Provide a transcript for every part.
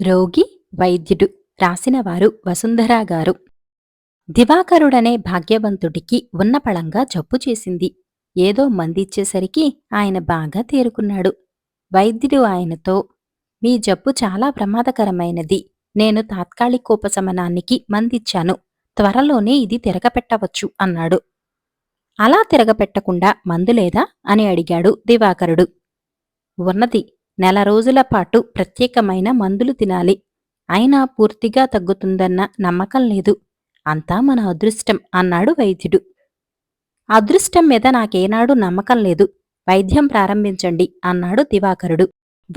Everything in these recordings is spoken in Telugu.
రోగి వైద్యుడు రాసినవారు వసుంధరా గారు. దివాకరుడనే భాగ్యవంతుడికి ఉన్నపళంగా జబ్బు చేసింది. ఏదో మందిచ్చేసరికి ఆయన బాగా తేరుకున్నాడు. వైద్యుడు ఆయనతో మీ జబ్బు చాలా ప్రమాదకరమైనది. నేను తాత్కాలికోపశమనానికి మందిచ్చాను. త్వరలోనే ఇది తిరగపెట్టవచ్చు అన్నాడు. అలా తిరగపెట్టకుండా మందు లేదా అని అడిగాడు దివాకరుడు. ఉన్నది. నెల రోజుల పాటు ప్రత్యేకమైన మందులు తినాలి. అయినా పూర్తిగా తగ్గుతుందన్న నమ్మకం లేదు. అంతా మన అదృష్టం అన్నాడు వైద్యుడు. అదృష్టం మీద నాకేనాడు నమ్మకం లేదు. వైద్యం ప్రారంభించండి అన్నాడు దివాకరుడు.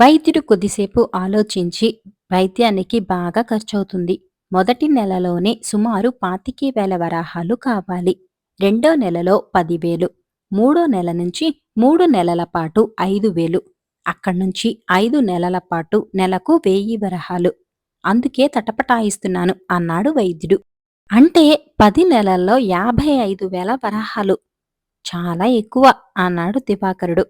వైద్యుడు కొద్దిసేపు ఆలోచించి వైద్యానికి బాగా ఖర్చవుతుంది. మొదటి నెలలోనే సుమారు పాతికే వేల వరాహాలు కావాలి. రెండో నెలలో పదివేలు. మూడో నెల నుంచి మూడు నెలల పాటు ఐదు వేలు. అక్కడి నుంచి ఐదు నెలల పాటు నెలకు వెయ్యి వరహాలు అందుకే తటపటాయిస్తున్నాను అన్నాడు వైద్యుడు. అంటే పది నెలల్లో యాభై ఐదు వేల వరహాలు చాలా ఎక్కువ అన్నాడు దివాకరుడు.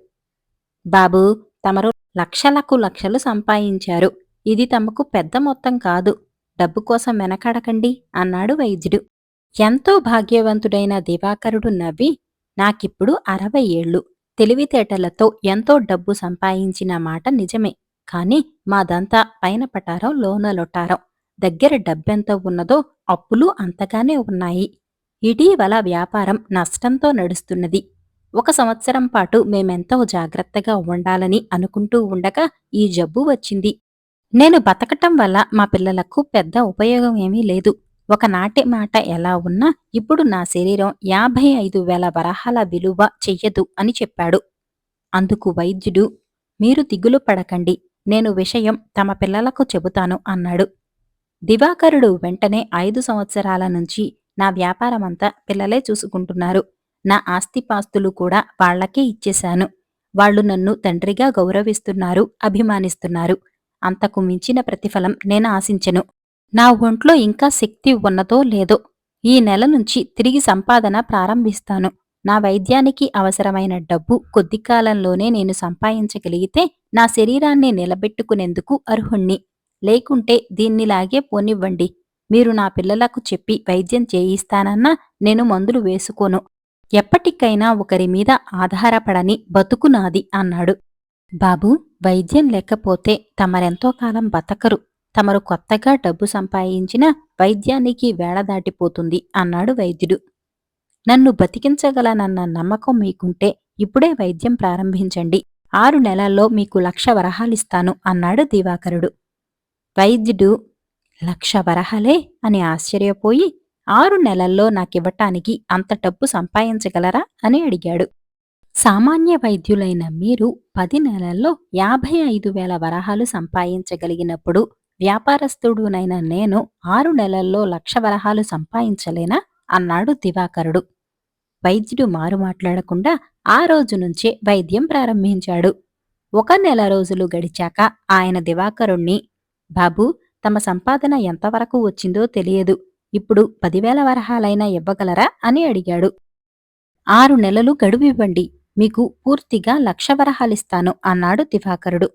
బాబూ తమరు లక్షలకు లక్షలు సంపాదించారు ఇది తమకు పెద్ద మొత్తం కాదు. డబ్బు కోసం వెనకడకండి అన్నాడు వైద్యుడు. ఎంతో భాగ్యవంతుడైన దివాకరుడు నవ్వి నాకిప్పుడు అరవై ఏళ్ళు. తెలివితేటలతో ఎంతో డబ్బు సంపాదించిన మాట నిజమే. కాని మాదంతా పైన పటారం లోన లొటారం. దగ్గర డబ్బెంత ఉన్నదో అప్పులు అంతగానే ఉన్నాయి. ఇటీవల వ్యాపారం నష్టంతో నడుస్తున్నది. ఒక సంవత్సరం పాటు మేమెంతో జాగ్రత్తగా ఉండాలని అనుకుంటూ ఉండగా ఈ జబ్బు వచ్చింది. నేను బతకటం వల్ల మా పిల్లలకు పెద్ద ఉపయోగం ఏమీ లేదు. ఒకనాటి మాట ఎలా ఉన్నా ఇప్పుడు నా శరీరం యాభై ఐదు వేల వరహాల విలువ చెయ్యదు అని చెప్పాడు. అందుకు వైద్యుడు మీరు దిగులు పడకండి నేను విషయం తమ పిల్లలకు చెబుతాను అన్నాడు. దివాకరుడు వెంటనే ఐదు సంవత్సరాల నుంచి నా వ్యాపారమంతా పిల్లలే చూసుకుంటున్నారు. నా ఆస్తిపాస్తులు కూడా వాళ్ళకే ఇచ్చేశాను. వాళ్ళు నన్ను తండ్రిగా గౌరవిస్తున్నారు అభిమానిస్తున్నారు. అంతకు మించిన ప్రతిఫలం నేను ఆశించెను. నా ఒంట్లో ఇంకా శక్తి ఉన్నదో లేదో ఈ నెల నుంచి తిరిగి సంపాదన ప్రారంభిస్తాను. నా వైద్యానికి అవసరమైన డబ్బు కొద్ది కాలంలోనే నేను సంపాదించగలిగితే నా శరీరాన్ని నిలబెట్టుకునేందుకు అర్హుణ్ణి. లేకుంటే దీన్నిలాగే పోనివ్వండి. మీరు నా పిల్లలకు చెప్పి వైద్యం చేయిస్తానన్నా నేను మందులు వేసుకోను. ఎప్పటికైనా ఒకరి మీద ఆధారపడని బతుకు నాది అన్నాడు. బాబు వైద్యం లేకపోతే తమరెంతో కాలం బతకరు. తమరు కొత్తగా డబ్బు సంపాదించిన వైద్యానికి వేళ దాటిపోతుంది అన్నాడు వైద్యుడు. నన్ను బతికించగలనన్న నమ్మకం మీకుంటే ఇప్పుడే వైద్యం ప్రారంభించండి. ఆరు నెలల్లో మీకు లక్ష వరహాలిస్తాను అన్నాడు దివాకరుడు. వైద్యుడు లక్ష వరహాలే? అని ఆశ్చర్యపోయి ఆరు నెలల్లో నాకివ్వటానికి అంత డబ్బు సంపాదించగలరా అని అడిగాడు. సామాన్య వైద్యులైన మీరు పది నెలల్లో యాభై ఐదు వేల వరహాలు సంపాదించగలిగినప్పుడు వ్యాపారస్తుడునైన నేను ఆరు నెలల్లో లక్ష వరహాలు సంపాదించలేనా? అన్నాడు దివాకరుడు. వైద్యుడు మారు మాట్లాడకుండా ఆ రోజు నుంచే వైద్యం ప్రారంభించాడు. ఒక నెల రోజులు గడిచాక ఆయన దివాకరుణ్ణి బాబూ తమ సంపాదన ఎంతవరకు వచ్చిందో తెలియదు. ఇప్పుడు పదివేల వరహాలైనా ఇవ్వగలరా? అని అడిగాడు. ఆరు నెలలు గడువివ్వండి. మీకు పూర్తిగా లక్ష వరహాలిస్తాను అన్నాడు దివాకరుడు.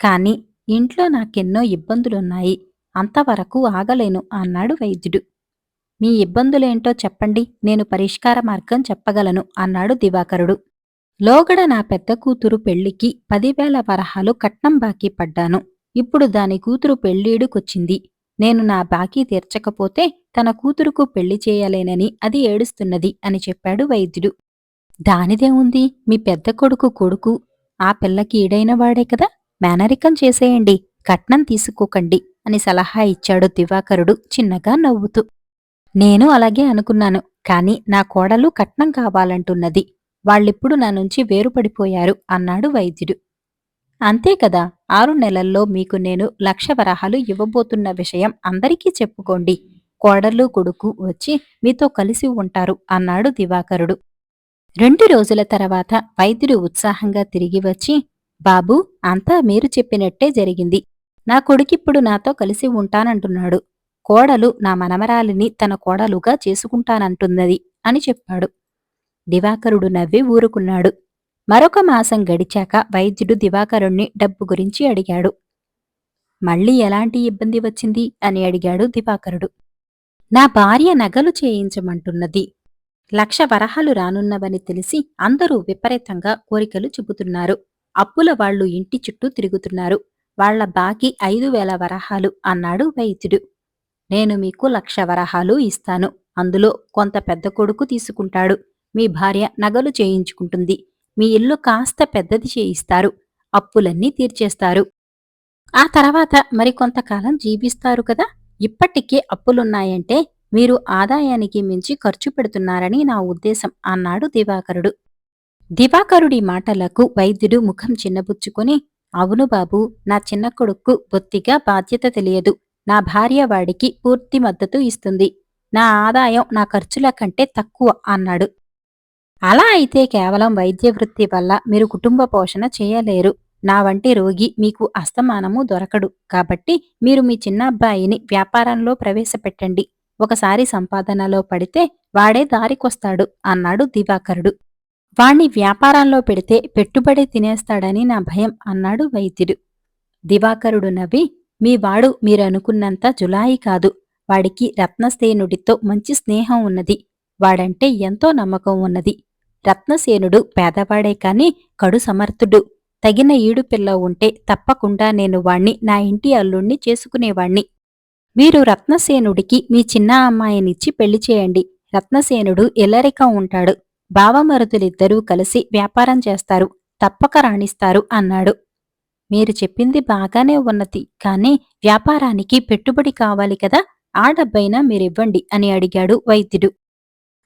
కాని ఇంట్లో నాకెన్నో ఇబ్బందులున్నాయి అంతవరకు ఆగలేను అన్నాడు వైద్యుడు. మీ ఇబ్బందులేంటో చెప్పండి నేను పరిష్కార మార్గం చెప్పగలను అన్నాడు దివాకరుడు. లోగడ నా పెద్ద కూతురు పెళ్ళికి పదివేల వరహాలు కట్నం బాకీ పడ్డాను. ఇప్పుడు దాని కూతురు పెళ్ళీడుకొచ్చింది. నేను నా బాకీ తీర్చకపోతే తన కూతురుకు పెళ్ళి చేయలేనని అది ఏడుస్తున్నది అని చెప్పాడు వైద్యుడు. దానిదే ఉంది మీ పెద్ద కొడుకు కొడుకు ఆ పిల్లకి ఈడైన వాడే కదా? మేనరికం చేసేయండి కట్నం తీసుకోకండి అని సలహా ఇచ్చాడు దివాకరుడు చిన్నగా నవ్వుతూ. నేను అలాగే అనుకున్నాను కాని నా కోడలు కట్నం కావాలంటున్నది వాళ్ళిప్పుడు నా నుంచి వేరుపడిపోయారు అన్నాడు వైద్యుడు. అంతే కదా ఆరు నెలల్లో మీకు నేను లక్ష వరహాలు ఇవ్వబోతున్న విషయం అందరికీ చెప్పుకోండి కోడలు కొడుకు వచ్చి మీతో కలిసి ఉంటారు అన్నాడు దివాకరుడు. రెండు రోజుల తర్వాత వైద్యుడు ఉత్సాహంగా తిరిగి వచ్చి బాబూ అంతా మీరు చెప్పినట్టే జరిగింది. నా కొడుకిప్పుడు నాతో కలిసి ఉంటానంటున్నాడు. కోడలు నా మనమరాలిని తన కోడలుగా చేసుకుంటానంటున్నది అని చెప్పాడు. దివాకరుడు నవ్వి ఊరుకున్నాడు. మరొక మాసం గడిచాక వైద్యుడు దివాకరుణ్ణి డబ్బు గురించి అడిగాడు. మళ్ళీ ఎలాంటి ఇబ్బంది వచ్చింది అని అడిగాడు దివాకరుడు. నా భార్య నగలు చేయించమంటున్నది. లక్ష వరహాలు రానున్నవని తెలిసి అందరూ విపరీతంగా కోరికలు చెబుతున్నారు. అప్పుల వాళ్ళు ఇంటి చుట్టూ తిరుగుతున్నారు. వాళ్ళ బాకీ ఐదు వేల వరహాలు అన్నాడు వైద్యుడు. నేను మీకు లక్ష వరహాలు ఇస్తాను. అందులో కొంత పెద్ద కొడుకు తీసుకుంటాడు. మీ భార్య నగలు చేయించుకుంటుంది. మీ ఇల్లు కాస్త పెద్దది చేయిస్తారు. అప్పులన్నీ తీర్చేస్తారు. ఆ తర్వాత మరికొంతకాలం జీవిస్తారు కదా? ఇప్పటికే అప్పులున్నాయంటే మీరు ఆదాయానికి మించి ఖర్చు పెడుతున్నారని నా ఉద్దేశం అన్నాడు దివాకరుడు. దివాకరుడి మాటలకు వైద్యుడు ముఖం చిన్నబుచ్చుకొని అవును బాబు నా చిన్న కొడుక్కు బొత్తిగా బాధ్యత తెలియదు. నా భార్య వాడికి పూర్తి మద్దతు ఇస్తుంది. నా ఆదాయం నా ఖర్చుల కంటే తక్కువ అన్నాడు. అలా అయితే కేవలం వైద్య వృత్తి వల్ల మీరు కుటుంబ పోషణ చేయలేరు. నా వంటి రోగి మీకు అస్తమానము దొరకడు. కాబట్టి మీరు మీ చిన్న అబ్బాయిని వ్యాపారంలో ప్రవేశపెట్టండి. ఒకసారి సంపాదనలో పడితే వాడే దారికొస్తాడు అన్నాడు దివాకరుడు. వాణ్ణి వ్యాపారంలో పెడితే పెట్టుబడి తినేస్తాడని నా భయం అన్నాడు వైద్యుడు. దివాకరుడు నవ్వి మీ వాడు మీరనుకున్నంత జులాయి కాదు. వాడికి రత్నసేనుడితో మంచి స్నేహం ఉన్నది. వాడంటే ఎంతో నమ్మకం ఉన్నది. రత్నసేనుడు పేదవాడే కాని కడు సమర్థుడు. తగిన ఈడు పిల్ల ఉంటే తప్పకుండా నేను వాణ్ణి నా ఇంటి అల్లుణ్ణి చేసుకునేవాణ్ణి. మీరు రత్నసేనుడికి మీ చిన్న అమ్మాయినిచ్చి పెళ్ళి చేయండి. రత్నసేనుడు ఎల్లరికం ఉంటాడు. బావమరుదులిద్దరూ కలిసి వ్యాపారం చేస్తారు. తప్పక రాణిస్తారు అన్నాడు. మీరు చెప్పింది బాగానే ఉన్నది కానీ వ్యాపారానికి పెట్టుబడి కావాలి కదా ఆ డబ్బైనా మీరివ్వండి అని అడిగాడు వైద్యుడు.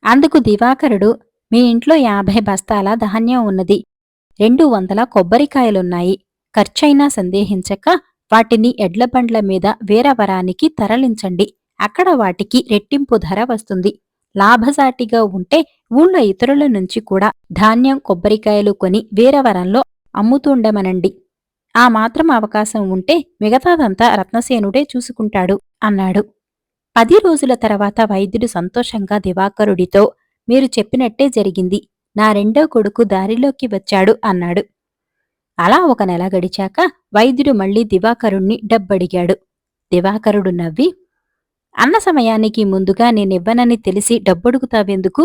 అందుకు దివాకరుడు మీ ఇంట్లో యాభై బస్తాల ధాన్యం ఉన్నది రెండు వందల కొబ్బరికాయలున్నాయి ఖర్చైనా సందేహించక వాటిని ఎడ్లబండ్ల మీద వేరవరానికి తరలించండి అక్కడ వాటికి రెట్టింపు ధర వస్తుంది. లాభసాటిగా ఉంటే ఊళ్ళో ఇతరుల నుంచి కూడా ధాన్యం కొబ్బరికాయలు కొని వేరవరంలో అమ్ముతుండమనండి. ఆ మాత్రం అవకాశం ఉంటే మిగతాదంతా రత్నసేనుడే చూసుకుంటాడు అన్నాడు. పది రోజుల తర్వాత వైద్యుడు సంతోషంగా దివాకరుడితో మీరు చెప్పినట్టే జరిగింది నా రెండో కొడుకు దారిలోకి వచ్చాడు అన్నాడు. అలా ఒక నెల గడిచాక వైద్యుడు మళ్ళీ దివాకరుణ్ణి డబ్బడిగాడు. దివాకరుడు నవ్వి అన్న సమయానికి ముందుగా నేనివ్వనని తెలిసి డబ్బొడుగుతావెందుకు?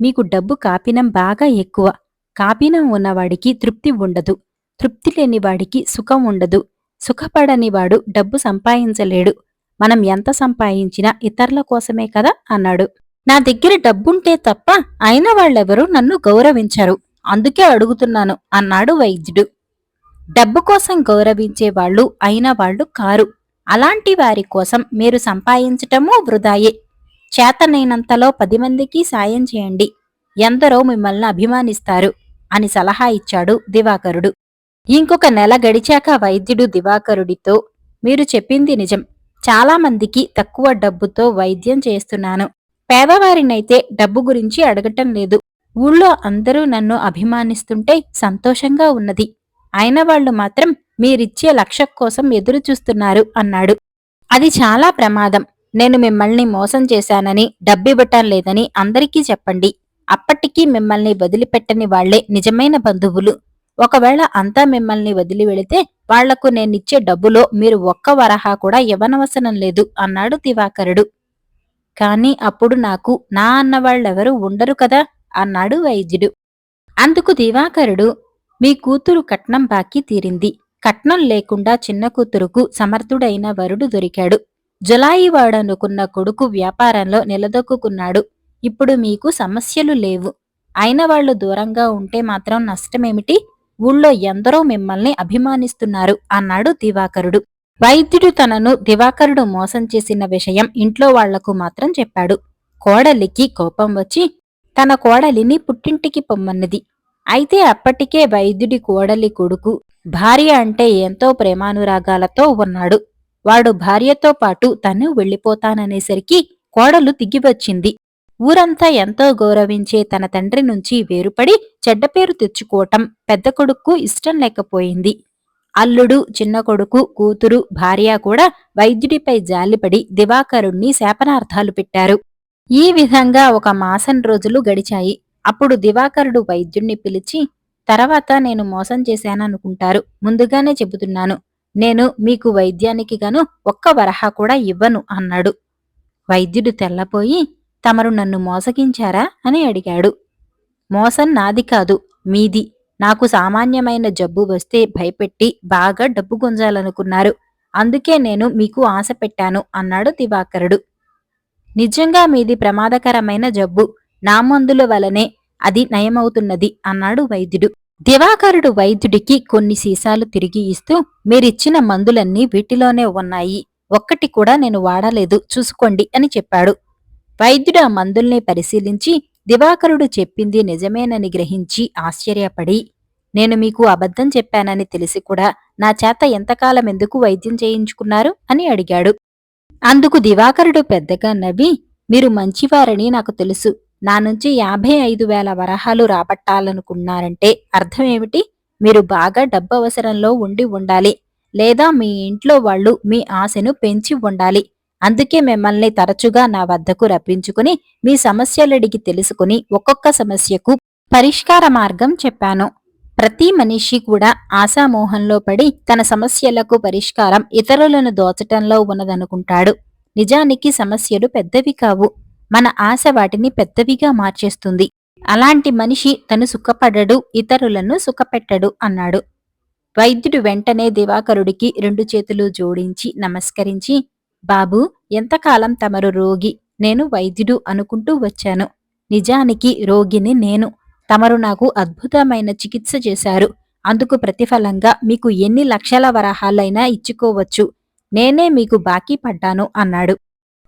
మీకు డబ్బు కాపినం బాగా ఎక్కువ. కాపినం ఉన్నవాడికి తృప్తి ఉండదు. తృప్తి లేనివాడికి సుఖం ఉండదు. సుఖపడనివాడు డబ్బు సంపాదించలేడు. మనం ఎంత సంపాదించినా ఇతరుల కోసమే కదా అన్నాడు. నా దగ్గర డబ్బుంటే తప్ప అయిన వాళ్ళెవరూ నన్ను గౌరవించరు. అందుకే అడుగుతున్నాను అన్నాడు వైద్యుడు. డబ్బు కోసం గౌరవించే వాళ్ళు అయిన వాళ్ళు కారు. అలాంటి వారి కోసం మీరు సంపాదించటమూ వృధాయే. చేతనైనంతలో పది మందికి సాయం చేయండి. ఎందరో మిమ్మల్ని అభిమానిస్తారు అని సలహా ఇచ్చాడు దివాకరుడు. ఇంకొక నెల గడిచాక వైద్యుడు దివాకరుడితో మీరు చెప్పింది నిజం. చాలామందికి తక్కువ డబ్బుతో వైద్యం చేస్తున్నాను. పేదవారినైతే డబ్బు గురించి అడగటం లేదు. ఊళ్ళో అందరూ నన్ను అభిమానిస్తుంటే సంతోషంగా ఉన్నది. అయిన వాళ్ళు మాత్రం మీరిచ్చే లక్ష కోసం ఎదురుచూస్తున్నారు అన్నాడు. అది చాలా ప్రమాదం. నేను మిమ్మల్ని మోసం చేశానని డబ్బివ్వటం లేదని అందరికీ చెప్పండి. అప్పటికీ మిమ్మల్ని వదిలిపెట్టని వాళ్ళే నిజమైన బంధువులు. ఒకవేళ అంతా మిమ్మల్ని వదిలి వెళితే వాళ్ళకు నేనిచ్చే డబ్బులో మీరు ఒక్క వరహా కూడా ఇవ్వనవసరం లేదు అన్నాడు దివాకరుడు. కాని అప్పుడు నాకు నా అన్నవాళ్ళెవరూ ఉండరు కదా అన్నాడు వైద్యుడు. అందుకు దివాకరుడు మీ కూతురు కట్నం బాకీ తీరింది. కట్నం లేకుండా చిన్న కూతురుకు సమర్థుడైన వరుడు దొరికాడు. జులాయివాడనుకున్న కొడుకు వ్యాపారంలో నిలదొక్కున్నాడు ఇప్పుడు మీకు సమస్యలు లేవు. అయిన వాళ్ళు దూరంగా ఉంటే మాత్రం నష్టమేమిటి? ఊళ్ళో ఎందరో మిమ్మల్ని అభిమానిస్తున్నారు అన్నాడు దివాకరుడు. వైద్యుడు తనను దివాకరుడు మోసం చేసిన విషయం ఇంట్లో వాళ్ళకు మాత్రం చెప్పాడు. కోడలికి కోపం వచ్చి తన కోడలిని పుట్టింటికి పొమ్మన్నది. అయితే అప్పటికే వైద్యుడి కోడలి కొడుకు భార్య అంటే ఎంతో ప్రేమానురాగాలతో ఉన్నాడు. వాడు భార్యతో పాటు తను వెళ్ళిపోతాననేసరికి కోడలు దిగివచ్చింది. ఊరంతా ఎంతో గౌరవించే తన తండ్రి నుంచి వేరుపడి చెడ్డపేరు తెచ్చుకోవటం పెద్ద కొడుక్కు ఇష్టం లేకపోయింది. అల్లుడు చిన్న కొడుకు కూతురు భార్య కూడా వైద్యుడిపై జాలిపడి దివాకరుణ్ణి శాపనార్థాలు పెట్టారు. ఈ విధంగా ఒక మాసం రోజులు గడిచాయి. అప్పుడు దివాకరుడు వైద్యుణ్ణి పిలిచి తర్వాత నేను మోసం చేశాననుకుంటారు. ముందుగానే చెబుతున్నాను. నేను మీకు వైద్యానికి గాను ఒక్క వరహా కూడా ఇవ్వను అన్నాడు. వైద్యుడు తెల్లపోయి తమరు నన్ను మోసగించారా? అని అడిగాడు. మోసం నాది కాదు మీది. నాకు సామాన్యమైన జబ్బు వస్తే భయపెట్టి బాగా డబ్బు గుంజాలనుకున్నారు. అందుకే నేను మీకు ఆశ పెట్టాను అన్నాడు దివాకరుడు. నిజంగా మీది ప్రమాదకరమైన జబ్బు. నా మందుల వలనే అది నయమవుతున్నది అన్నాడు వైద్యుడు. దివాకరుడు వైద్యుడికి కొన్ని సీసాలు తిరిగి ఇస్తూ మీరిచ్చిన మందులన్నీ వీటిలోనే ఉన్నాయి. ఒక్కటి కూడా నేను వాడలేదు. చూసుకోండి అని చెప్పాడు. వైద్యుడు ఆ మందుల్ని పరిశీలించి దివాకరుడు చెప్పింది నిజమేనని గ్రహించి ఆశ్చర్యపడి నేను మీకు అబద్ధం చెప్పానని తెలిసి కూడా నా చేత ఎంతకాలం ఎందుకు వైద్యం చేయించుకున్నారు? అని అడిగాడు. అందుకు దివాకరుడు పెద్దగా నవ్వి మీరు మంచివారని నాకు తెలుసు. నా నుంచి యాభై ఐదు వేల వరహాలు రాబట్టాలనుకున్నారంటే అర్థమేమిటి మీరు బాగా డబ్బు అవసరంలో ఉండి ఉండాలి. లేదా మీ ఇంట్లో వాళ్ళు మీ ఆశను పెంచి ఉండాలి. అందుకే మిమ్మల్ని తరచుగా నా వద్దకు రప్పించుకుని మీ సమస్యలడిగి తెలుసుకుని ఒక్కొక్క సమస్యకు పరిష్కార మార్గం చెప్పాను. ప్రతి మనిషి కూడా ఆశామోహంలో పడి తన సమస్యలకు పరిష్కారం ఇతరులను దోచటంలో ఉన్నదనుకుంటాడు. నిజానికి సమస్యలు పెద్దవి కావు. మన ఆశ వాటిని పెద్దవిగా మార్చేస్తుంది. అలాంటి మనిషి తను సుఖపడడు ఇతరులను సుఖపెట్టడు అన్నాడు. వైద్యుడు వెంటనే దివాకరుడికి రెండు చేతులు జోడించి నమస్కరించి బాబు ఎంతకాలం తమరు రోగి? నేను వైద్యుడు అనుకుంటూ వచ్చాను. నిజానికి రోగిని నేను. తమరు నాకు అద్భుతమైన చికిత్స చేశారు. అందుకు ప్రతిఫలంగా మీకు ఎన్ని లక్షల వరహాలైనా ఇచ్చుకోవచ్చు. నేనే మీకు బాకీ పడ్డాను అన్నాడు.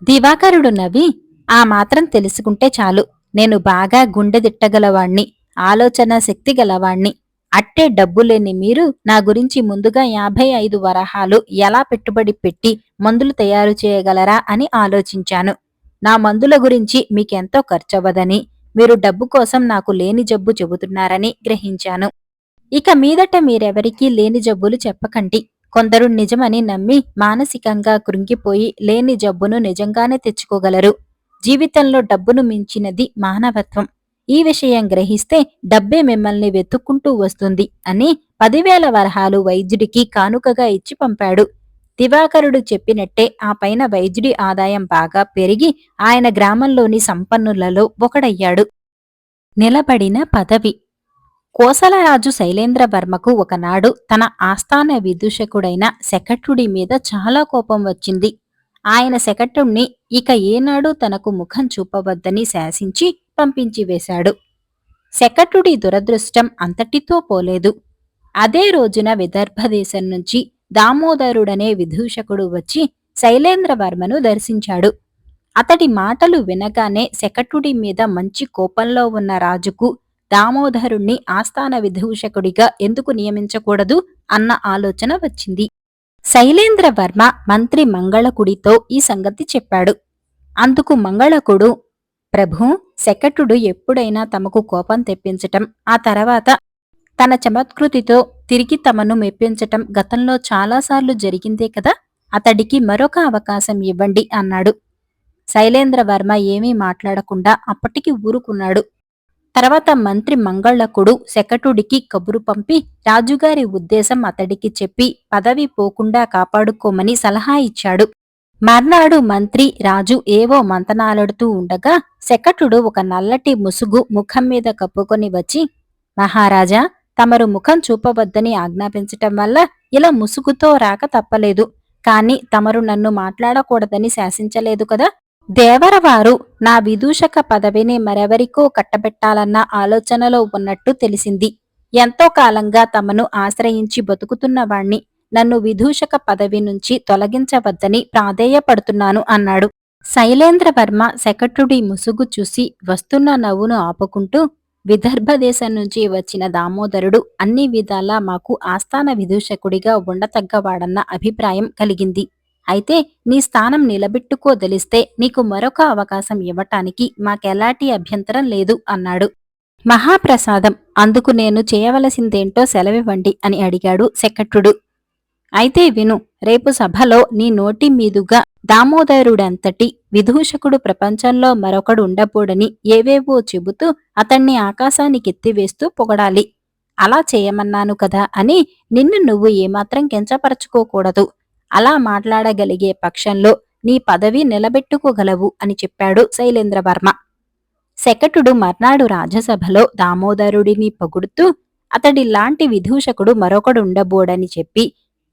దివాకరుడు నవ్వి ఆ మాత్రం తెలుసుకుంటే చాలు. నేను బాగా గుండెదిట్టగలవాణ్ణి ఆలోచన శక్తి గలవాణ్ణి. అట్టే డబ్బులేని మీరు నా గురించి ముందుగా యాభై ఐదు వరహాలు ఎలా పెట్టుబడి పెట్టి మందులు తయారు చేయగలరా అని ఆలోచించాను. నా మందుల గురించి మీకెంతో ఖర్చవ్వదని మీరు డబ్బు కోసం నాకు లేని జబ్బు చెబుతున్నారని గ్రహించాను. ఇక మీదట మీరెవరికీ లేని జబ్బులు చెప్పకండి. కొందరు నిజమని నమ్మి మానసికంగా కృంగిపోయి లేని జబ్బును నిజంగానే తెచ్చుకోగలరు. జీవితంలో డబ్బును మించినది మానవత్వం. ఈ విషయం గ్రహిస్తే డబ్బే మిమ్మల్ని వెతుక్కుంటూ వస్తుంది అని పదివేల వరహాలు వైద్యుడికి కానుకగా ఇచ్చి పంపాడు. దివాకరుడు చెప్పినట్టే ఆ పైన వైద్యుడి ఆదాయం బాగా పెరిగి ఆయన గ్రామంలోని సంపన్నులలో ఒకడయ్యాడు. నిలబడిన పదవి. కోసలరాజు శైలేంద్రవర్మకు ఒకనాడు తన ఆస్థాన విదూషకుడైన శకటుడి మీద చాలా కోపం వచ్చింది. ఆయన శకటుణ్ణి ఇక ఏనాడు తనకు ముఖం చూపవద్దని శాసించి పంపించి వేశాడు. శకటుడి దురదృష్టం అంతటితో పోలేదు. అదే రోజున విదర్భదేశం నుంచి దామోదరుడనే విదూషకుడు వచ్చి శైలేంద్రవర్మను దర్శించాడు. అతడి మాటలు వినగానే శకటుడి మీద మంచి కోపంలో ఉన్న రాజుకు దామోదరుణ్ణి ఆస్థాన విదూషకుడిగా ఎందుకు నియమించకూడదు అన్న ఆలోచన వచ్చింది. శైలేంద్రవర్మ మంత్రి మంగళకుడితో ఈ సంగతి చెప్పాడు. అందుకు మంగళకుడు ప్రభు శకటుడు ఎప్పుడైనా తమకు కోపం తెప్పించటం ఆ తర్వాత తన చమత్కృతితో తిరిగి తమను మెప్పించటం గతంలో చాలాసార్లు జరిగిందే కదా అతడికి మరొక అవకాశం ఇవ్వండి అన్నాడు. శైలేంద్రవర్మ ఏమీ మాట్లాడకుండా అప్పటికి ఊరుకున్నాడు. తర్వాత మంత్రి మంగళకుడు శకటుడికి కబురు పంపి రాజుగారి ఉద్దేశం అతడికి చెప్పి పదవి పోకుండా కాపాడుకోమని సలహా ఇచ్చాడు. మర్నాడు మంత్రి రాజు ఏవో మంతనాలాడుతూ ఉండగా శకటుడు ఒక నల్లటి ముసుగు ముఖం మీద కప్పుకొని వచ్చి మహారాజా తమరు ముఖం చూపవద్దని ఆజ్ఞాపించటం వల్ల ఇలా ముసుగుతో రాక తప్పలేదు. కాని తమరు నన్ను మాట్లాడకూడదని శాసించలేదు కదా. దేవరవారు నా విదూషక పదవిని మరెవరికో కట్టబెట్టాలన్న ఆలోచనలో ఉన్నట్టు తెలిసింది. ఎంతో కాలంగా తమను ఆశ్రయించి బతుకుతున్న వాణ్ణి నన్ను విదూషక పదవి నుంచి తొలగించవద్దని ప్రాధేయపడుతున్నాను అన్నాడు. శైలేంద్రవర్మ శకటుడి ముసుగు చూసి వస్తున్న నవ్వును ఆపుకుంటూ విదర్భ దేశం నుంచి వచ్చిన దామోదరుడు అన్ని విధాలా మాకు ఆస్థాన విదూషకుడిగా ఉండతగ్గవాడన్న అభిప్రాయం కలిగింది. అయితే నీ స్థానం నిలబెట్టుకోదలిస్తే నీకు మరొక అవకాశం ఇవ్వటానికి మాకెలాంటి అభ్యంతరం లేదు అన్నాడు. మహాప్రసాదం అందుకు నేను చేయవలసిందేంటో సెలవివ్వండి అని అడిగాడు సెకట్టుడు అయితే విను రేపు సభలో నీ నోటి మీదుగా దామోదరుడంతటి విదూషకుడు ప్రపంచంలో మరొకడు ఉండబోడని ఏవేవో చెబుతూ అతన్ని ఆకాశానికెత్తివేస్తూ పొగడాలి. అలా చేయమన్నాను కదా అని నిన్ను నువ్వు ఏమాత్రం కించపరచుకోకూడదు. అలా మాట్లాడగలిగే పక్షంలో నీ పదవి నిలబెట్టుకోగలవు అని చెప్పాడు శైలేంద్రవర్మ శకటుడు మర్నాడు రాజ్యసభలో దామోదరుడిని పొగుడుతూ అతడిలాంటి విదూషకుడు మరొకడుండబోడని చెప్పి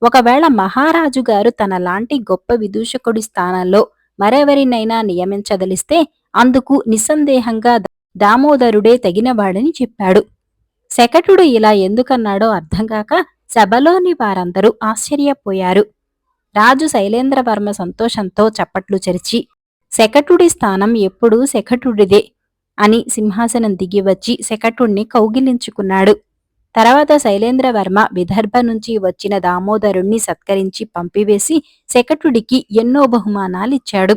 ఒకవేళ మహారాజు గారు తనలాంటి గొప్ప విదూషకుడి స్థానంలో మరెవరినైనా నియమించదలిస్తే అందుకు నిస్సందేహంగా దామోదరుడే తగినవాడని చెప్పాడు. శకటుడు ఇలా ఎందుకన్నాడో అర్థంకాక సభలోని వారందరూ ఆశ్చర్యపోయారు. రాజు శైలేంద్రవర్మ సంతోషంతో చప్పట్లు చెరిచి శకటుడి స్థానం ఎప్పుడూ శకటుడిదే అని సింహాసనం దిగి వచ్చి శకటుణ్ణి కౌగిలించుకున్నాడు. తర్వాత శైలేంద్రవర్మ విదర్భ నుంచి వచ్చిన దామోదరుణ్ణి సత్కరించి పంపివేసి శకటుడికి ఎన్నో బహుమానాలిచ్చాడు.